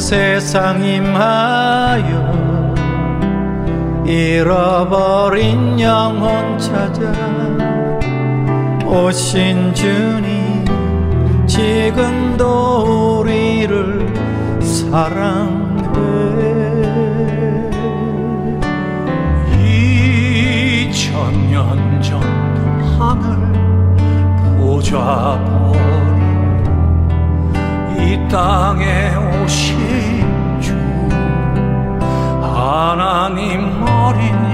세상 임하여 잃어버린 영혼 찾아 오신 주님 지금도 우리를 사랑해. 이천년 전 하늘 이 땅에 오신 주. 하나님 어린